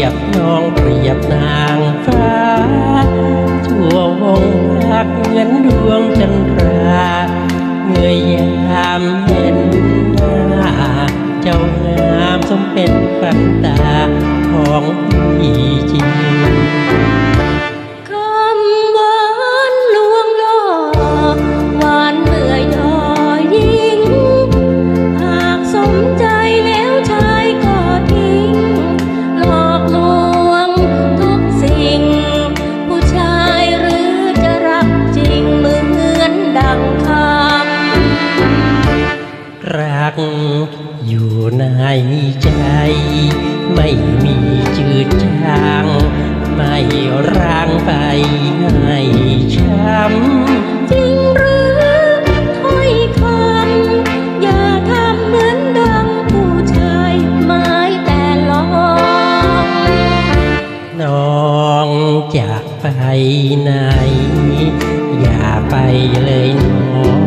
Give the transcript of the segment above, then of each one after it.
ยบน้องเปรียบนางฟ้า ทั่ววงพักเหมือนดวงจันทราเมื่อยามเห็นหน้า เจ้างามสมเป็นฝันตาของพี่จริง ก อยู่ในใจ ไม่มีจืดจางไม่ร่างไปให้ช้ำจริงหรือถ้อยคำอย่าทำเหมือนดังผู้ชายไม้แต่ลองน้องจากไปไหน อย่าไปเลยหนอร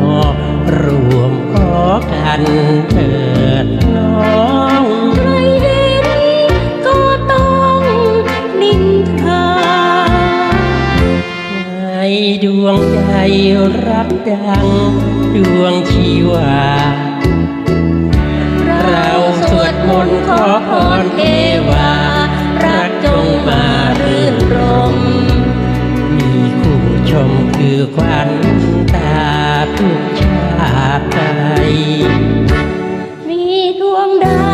ดวงใจรักดังดวงชีวา เราสวดมนต์ขอพรเทวา รักจงมารื่นรม มีคู่ชมคือควันตาทุกชาติไปมีดวงดาว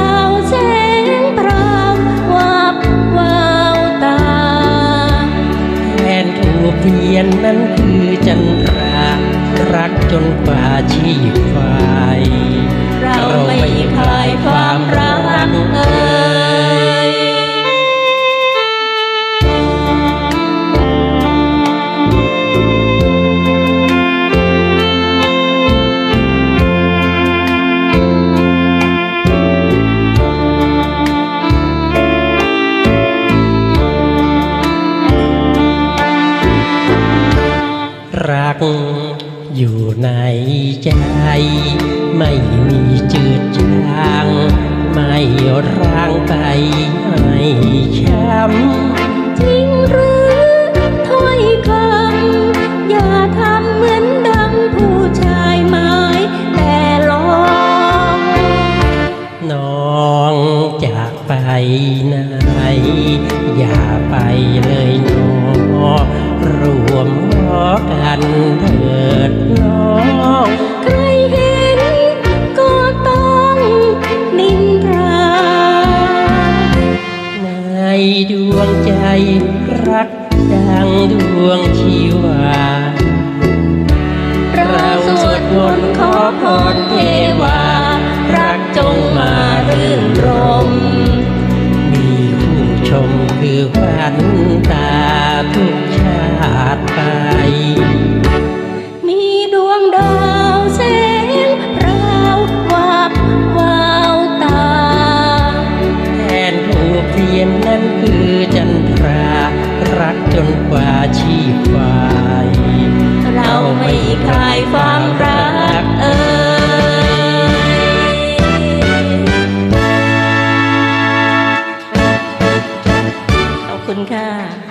จนกว่าชีพไฟเราไม่คลายความรักเอ่ยรัก อยู่ในใจ ไม่มีจืดจาง ไม่ร่างไปให้ช้ำจริงหรือถ้อยคำอย่าทำเหมือนดังผู้ชายไม้แต่ลองน้องจากไปไหน อย่าไปเลยหนอง รวมหอกันเถิดน้องใครเห็นก็ต้องนินทราในดวงใจรักดังดวงชีวา เราสวดมนต์ขอพรเทวา รักจงมารื่นรม มีผู้ชมคือขวัญตาทุกาติไป มีดวงดาวแสงพราววับวาวตา แทนถูกเทียนนั้นคือจันทรา รักจนกว่าชีพไฟเราไม่คลายความรักเอ่ยขอบคุณค่ะ